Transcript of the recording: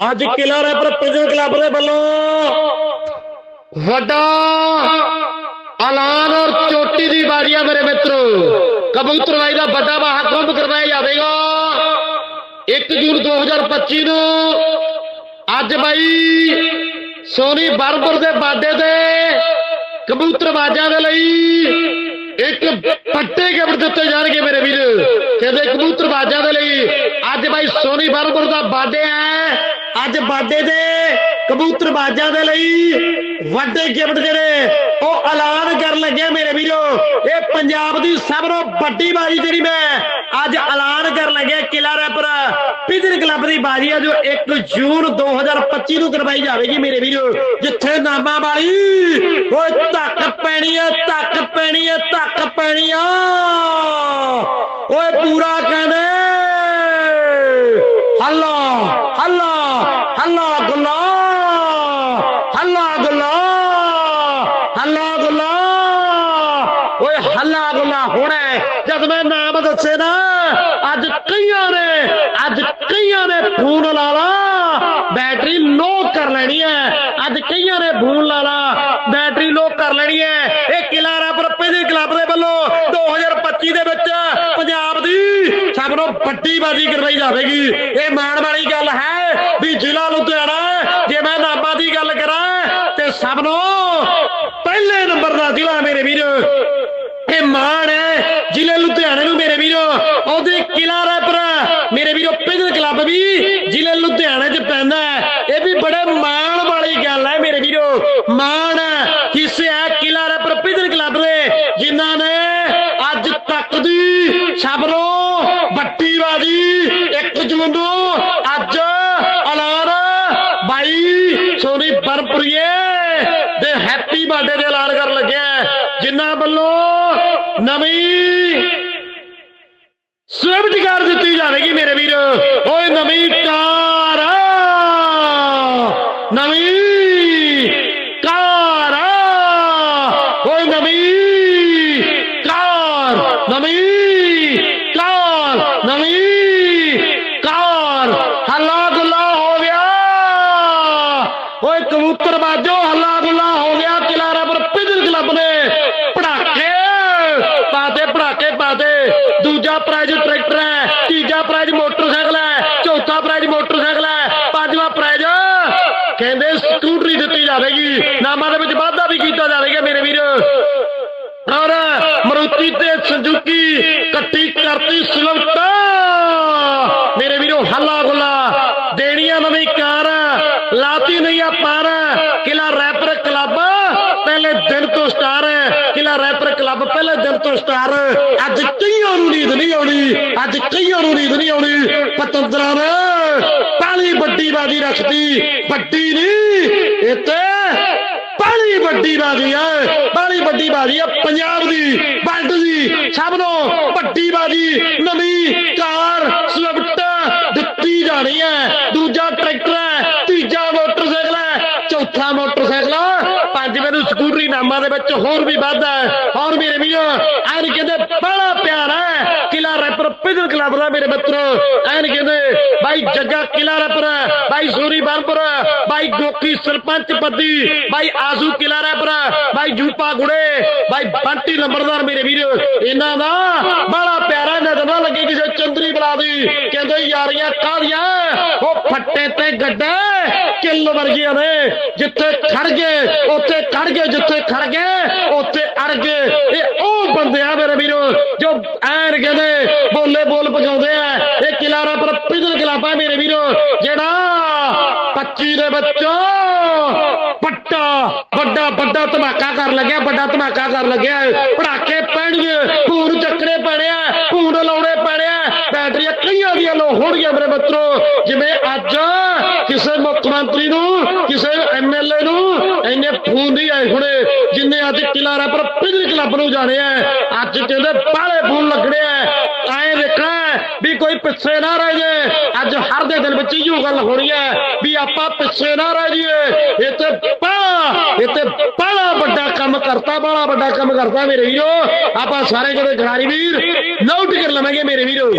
ਅੱਜ ਕਿਲਾ ਰੈਪਰ ਪਿੰਜਰ ਕਲੱਬ ਦੇ ਵੱਲੋਂ ਵੱਡਾ ਐਲਾਨ ਔਰ ਚੋਟੀ ਦੀ ਬਾਰੀ ਆ ਮੇਰੇ ਮਿੱਤਰੋ। ਕਬੂਤਰਬਾਈ ਦਾ ਵੱਡਾ ਮਹਾਕੁੰਭ ਕਰਵਾਇਆ ਜਾਵੇਗਾ। 1 ਜੂਨ 2025 ਨੂੰ ਅੱਜ ਬਾਈ ਸੋਨੀ ਬਰਬਰ ਦੇ ਬਾਡੇ ਤੇ ਕਬੂਤਰਬਾਜ਼ਾਂ ਦੇ ਲਈ ਇੱਕ ਪੱਟੇ ਗਿਫਟ ਦਿੱਤੇ ਜਾਣਗੇ ਮੇਰੇ ਵੀਰ। ਕਹਿੰਦੇ ਕਬੂਤਰਬਾਜ਼ਾਂ ਦੇ ਲਈ ਅੱਜ ਬਾਈ ਸੋਨੀ ਬਰਬਰ ਦਾ ਬਾਡੇ ਹੈ। ਅੱਜ ਬਾਡੇ ਦੇ ਕਬੂਤਰਬਾਜ਼ਾਂ ਦੇ ਲਈ ਵੱਡੇ ਗਿਫਟ ਜਿਹੜੇ ਉਹ ਐਲਾਨ ਕਰਨ ਲੱਗਿਆ ਮੇਰੇ ਵੀਰੋ। ਇਹ ਪੰਜਾਬ ਦੀ ਸਭ ਤੋਂ ਵੱਡੀ ਬਾਜੀ ਜਿਹੜੀ ਮੈਂ ਅੱਜ ਐਲਾਨ ਕਰਨ ਲੱਗਿਆ ਕਿਲਾ ਰੈਪਰ ਪਿਜਨ ਕਲੱਬ ਦੀ ਬਾਜੀ ਆ ਜੋ 1 ਜੂਨ 2025 ਨੂੰ ਕਰਵਾਈ ਜਾਵੇਗੀ ਮੇਰੇ ਵੀਰੋ। ਜਿੱਥੇ ਨਾਮਾਂ ਵਾਲੀ ਓਏ ਧੱਕ ਪੈਣੀ ਐ ਧੱਕ ਪੈਣੀ ਐ ਧੱਕ ਪੈਣੀ ਆ। ਓਏ ਪੂਰਾ ਕਹਿੰਦੇ ਹੱਲਾ ਹੱਲਾ ਹੱਲਾ ਗੁੱਲਾ ਹੱਲਾ ਗੁੱਲਾ ਹੱਲਾ ਗੁੱਲਾ। ਓਏ ਹੱਲਾ ਗੁੱਲਾ ਹੋਣਾ ਜਦ ਮੈਂ ਨਾਮ ਦੱਸੇ ਨਾ, ਅੱਜ ਕਈਆਂ ਨੇ, ਅੱਜ ਕਈਆਂ ਨੇ ਫੋਨ ਲਾ ਲਾ, ਬੈਟਰੀ ਲੋ ਕਰ ਲੈਣੀ ਹੈ। ਅੱਜ ਕਈਆਂ ਨੇ ਫੋਨ ਲਾ ਲਾ, ਬੈਟਰੀ ਲੋ ਕਰ ਲੈਣੀ ਹੈ। ਇਹ ਕਿਲਾ ਰੱਪੇ ਦੇ ਕਲੱਬ ਦੇ ਵੱਲੋਂ 2025 ਦੇ ਵਿੱਚ ਪੰਜਾਬ ਦੀ ਸਭ ਨੂੰ ਵੱਡੀ ਬਾਜੀ ਕਰਵਾਈ ਜਾਵੇਗੀ। ਇਹ ਮਾਣ ਵਾਲੀ ਗੱਲ ਹੈ ਵੀ ਜ਼ਿਲ੍ਹਾ ਲੁਧਿਆਣਾ ਜੇ ਮੈਂ ਨਾਮਾਂ ਦੀ ਗੱਲ ਕਰਾਂ ਤੇ ਸਭ ਨੂੰ ਪਹਿਲੇ ਨੰਬਰ ਦਾ ਜ਼ਿਲ੍ਹਾ ਮੇਰੇ ਵੀਰ, ਇਹ ਮਾਣ ਹੈ, ਜ਼ਿਲ੍ਹੇ ਲੁਧਿਆਣੇ ਨੂੰ ਮੇਰੇ ਵੀਰੋ, ਉਹਦੇ ਕਿਲਾ ਰੈਪਰ ਮੇਰੇ ਵੀਰੋ ਪਿੰਜਰ ਕਲੱਬ ਵੀ ਜ਼ਿਲ੍ਹੇ ਲੁਧਿਆਣੇ 'ਚ ਪੈਂਦਾ ਹੈ। ਇਹ ਵੀ ਬੜੇ ਮਾਣ ਵਾਲੀ ਗੱਲ ਹੈ ਮੇਰੇ ਵੀਰੋ। ਮਾਣ ਹਿੱਸੇ ਹੈ ਕਿਲਾ ਰੈਪਰ ਪਿੰਜਰ ਕਲੱਬ ਦੇ, ਜਿਨ੍ਹਾਂ ਨੇ ਅੱਜ ਤੱਕ ਦੀ ਸਭ ਤੋਂ ਵੱਡੀ ਬਾਜੀ 1 ਜੂਨ ਨੂੰ ਅੱਜ ਅਲਾਰ ਬਾਈ ਸੋਨੀ ਬਰਪੁਰੀਏ ਹੈਪੀ ਬਰਥਡੇ ਦੇ ਐਲਾਨ ਕਰਨ ਲੱਗਿਆ ਹੈ। ਜਿਨ੍ਹਾਂ ਵੱਲੋਂ ਨਵੀਂ ਸਵਿਫਟ ਕਾਰ ਦਿੱਤੀ ਜਾਵੇਗੀ ਮੇਰੇ ਵੀਰ ਓਏ ਨਵੀਂ ਕਾਰ ਨਵੀਂ ਕਾਰ ਓਏ ਨਵੀਂ ਕਾਰ ਨਵੀਂ ਕਾਰ ਨਵੀਂ ਕਾਰ ਹੱਲਾ ਗੁੱਲਾ ਹੋ ਗਿਆ ਓਏ ਕਬੂਤਰ ਬਾਜੋ, ਹੱਲਾ ਗੁੱਲਾ ਹੋ ਗਿਆ, ਕਿਲਾ ਰਬਰ ਪਿਜਨ ਕਲੱਬ ਨੇ ਪੜਾਕੇ, ਪਾਤੇ ਪੜਾਕੇ, ਪਾਤੇ। ਦੂਜਾ ਪ੍ਰਾਈਜ਼ ਟਰੈਕਟਰ ਹੈ, ਤੀਜਾ ਪ੍ਰਾਈਜ਼ ਮੋਟਰਸਾਈਕਲ ਹੈ, ਚੌਥਾ ਪ੍ਰਾਈਜ਼ ਮੋਟਰਸਾਈਕਲ ਹੈ, ਪੰਜਵਾਂ ਪ੍ਰਾਈਜ਼ ਕਹਿੰਦੇ ਸਕੂਟਰੀ ਦਿੱਤੀ ਜਾਵੇਗੀ। ਨਾਮਾਂ ਦੇ ਵਿੱਚ ਵਾਧਾ ਵੀ ਕੀਤਾ ਜਾਵੇਗਾ ਮੇਰੇ ਵੀਰ। ਔਰ ਮਰੂਤੀ ਤੇ ਸੰਜੂਕੀ ਕੱਟੀ ਕਰਤੀ ਸਿਲਵਟ ਮੇਰੇ ਵੀਰੋ, ਹੱਲਾ ਗੁੱਲਾ ਦੇਣੀਆਂ ਨਵੀਂ ਕਾਰ ਲਾਤੀ ਨਹੀਂ ਆ ਪਾਰ। ਕਿਲਾ ਰੈਪਰ ਕਲੱਬ ਪਹਿਲੇ ਦਿਨ ਤੋਂ ਸਟਾਰ ਹੈ। ਕਿਲਾ ਰੈਪਰ ਕਲੱਬ ਪਹਿਲੇ ਦਿਨ ਤੋਂ ਸਟਾਰ ਅੱਜ ਕਈਆਂ ਨੂੰ ਨੀਂਦ ਨਹੀਂ ਆਉਣੀ। ਅੱਜ ਕਈਆਂ ਨੂੰ ਨੀਂਦ ਨਹੀਂ ਆਉਣੀ। ਪਤੰਦਰਾਂ ਨੇ ਪਹਿਲੀ ਵੱਡੀ ਬਾਜੀ ਰੱਖਦੀ ਵੱਡੀ ਨਹੀਂ ਇੱਥੇ ਤੇ ਵੱਡੀ ਬਾਜੀ ਹੈ। ਪਾਲੀ ਵੱਡੀ ਬਾਜੀ ਹੈ ਪੰਜਾਬ ਦੀ, ਵਰਲਡ ਦੀ। ਸਭ ਨੂੰ ਵੱਡੀ ਬਾਜੀ ਨਵੀਂ ਕਾਰ ਸਵਿਫਟ ਦਿੱਤੀ ਜਾਣੀ ਹੈ ਦੂਜਾ ਟਰੈਕਟਰ ਹੈ ਤੀਜਾ ਮੋਟਰਸਾਈਕਲ ਹੈ ਚੌਥਾ ਮੋਟਰਸਾਈਕਲ ਹੈ, ਪੰਜਵੇਂ ਨੂੰ ਸਕੂਟਰੀ ਨਾਮਾਂ ਦੇ ਵਿੱਚ ਹੋਰ ਵੀ ਵੱਧ ਹੈ ਔਰ ਮੇਰੇ ਵੀਰੋ ਐਨ ਕਹਿੰਦੇ, ਬੜਾ ਪਿਆਰ ਕਿਲਾ ਰੈਪਰ ਪਿਜਨ ਕਲੱਬ ਦਾ ਮੇਰੇ ਮਿੱਤਰੋ। ਐਨ ਕਹਿੰਦੇ, ਬਾਈ ਜੱਗਾ ਕਿਲਾ ਰੈਪਰ ਬਾਈ ਸੂਰੀ ਬਰਪੁਰ ਬਾਈ ਗੋਕੀ ਸਰਪੰਚ ਪੱਦੀ, ਬਾਈ ਆਸੂ ਕਿਲਾ ਰੈਪਰ ਬਾਈ ਜੂਪਾ ਗੁੜੇ, ਬਾਈ ਬੰਟੀ ਨੰਬਰਦਾਰ ਮੇਰੇ ਵੀਰ। ਇਹਨਾਂ ਦਾ ਬੜਾ ਪਿਆਰਾ ਨਜ਼ਰ ਨਾ ਲੱਗੇ ਕਿਸੇ ਚੰਦਰੀ ਬਲਾ ਦੀ ਕਹਿੰਦੇ, ਯਾਰੀਆਂ ਕਾਹਦੀਆਂ? ਉਹ ਫੱਟੇ ਤੇ ਗੱਡੇ। ਕਿੱਲ ਵਰਗੀਆਂ ਨੇ। ਜਿੱਥੇ ਖੜ ਗਏ, ਉੱਥੇ ਖੜ ਗਏ, ਜਿੱਥੇ ਖੜ ਗਏ, ਉੱਥੇ ਅੜ ਗਏ। ਇਹ ਉਹ ਬੰਦੇ ਆ ਮੇਰੇ ਵੀਰੋ, ਜੋ ਐਨ ਕਹਿੰਦੇ, ਬੋਲੇ ਬੋਲ ਪਗਾਉਂਦੇ ਆ। ਇਹ ਕਿਲਾ ਰੈਪਰ ਪਿਜਨ ਕਲਾਬਾ ਮੇਰੇ ਵੀਰੋ। ਜਿਹੜਾ 25 ਦੇ ਵਿੱਚੋਂ ਪੱਟਾ ਵੱਡਾ ਵੱਡਾ ਧਮਾਕਾ ਕਰ ਲੱਗਿਆ, ਵੱਡਾ ਧਮਾਕਾ ਕਰ ਲੱਗਿਆ। ਪੜਾਕੇ ਪੈਣਗੇ ਫੂਨ ਚੱਕਰੇ ਪੈਣਿਆ ਕਈਆਂ ਮੇਰੇ ਮਿੱਤਰੋ? ਜਿਵੇਂ ਅੱਜ ਕਿਸੇ ਮੁੱਖ ਮੰਤਰੀ ਨੂੰ, ਕਿਸੇ ਐਮਐਲਏ ਨੂੰ ਇੰਨੇ ਫੋਨ ਨਹੀਂ ਆਏ ਹੁਣੇ, ਜਿੰਨੇ ਅੱਜ ਕਿਲਾ ਰੈਪਰ ਪਿਜਨ ਕਲੱਬ ਨੂੰ ਜਾਣੇ ਅੱਜ ਕਹਿੰਦੇ ਬਾਹਲੇ ਫੋਨ ਲੱਗਣੇ ਆ। ਐ ਦੇਖਣਾ ਵੀ ਕੋਈ ਪਿੱਛੇ ਨਾ ਰਹਿ ਜੇ। ਅੱਜ ਹਰ ਦੇ ਦਿਲ ਵਿੱਚ ਇਹੋ ਗੱਲ ਹੋਣੀ ਹੈ ਵੀ ਆਪਾਂ ਪਿੱਛੇ ਨਾ ਰਹਿ ਜਾਈਏ। ਇੱਥੇ ਤੇ ਬੜਾ ਇਹ ਬੜਾ ਵੱਡਾ ਕੰਮ ਕਰਤਾ ਬੜਾ ਵੱਡਾ ਕੰਮ ਕਰਤਾ ਮੇਰੇ ਵੀਰੋ। ਆਪਾਂ ਸਾਰੇ ਜਿਹੜੇ ਖਿਡਾਰੀ ਵੀਰ ਨੋਟ ਕਰ ਲਵਾਂਗੇ ਮੇਰੇ ਵੀਰੋ।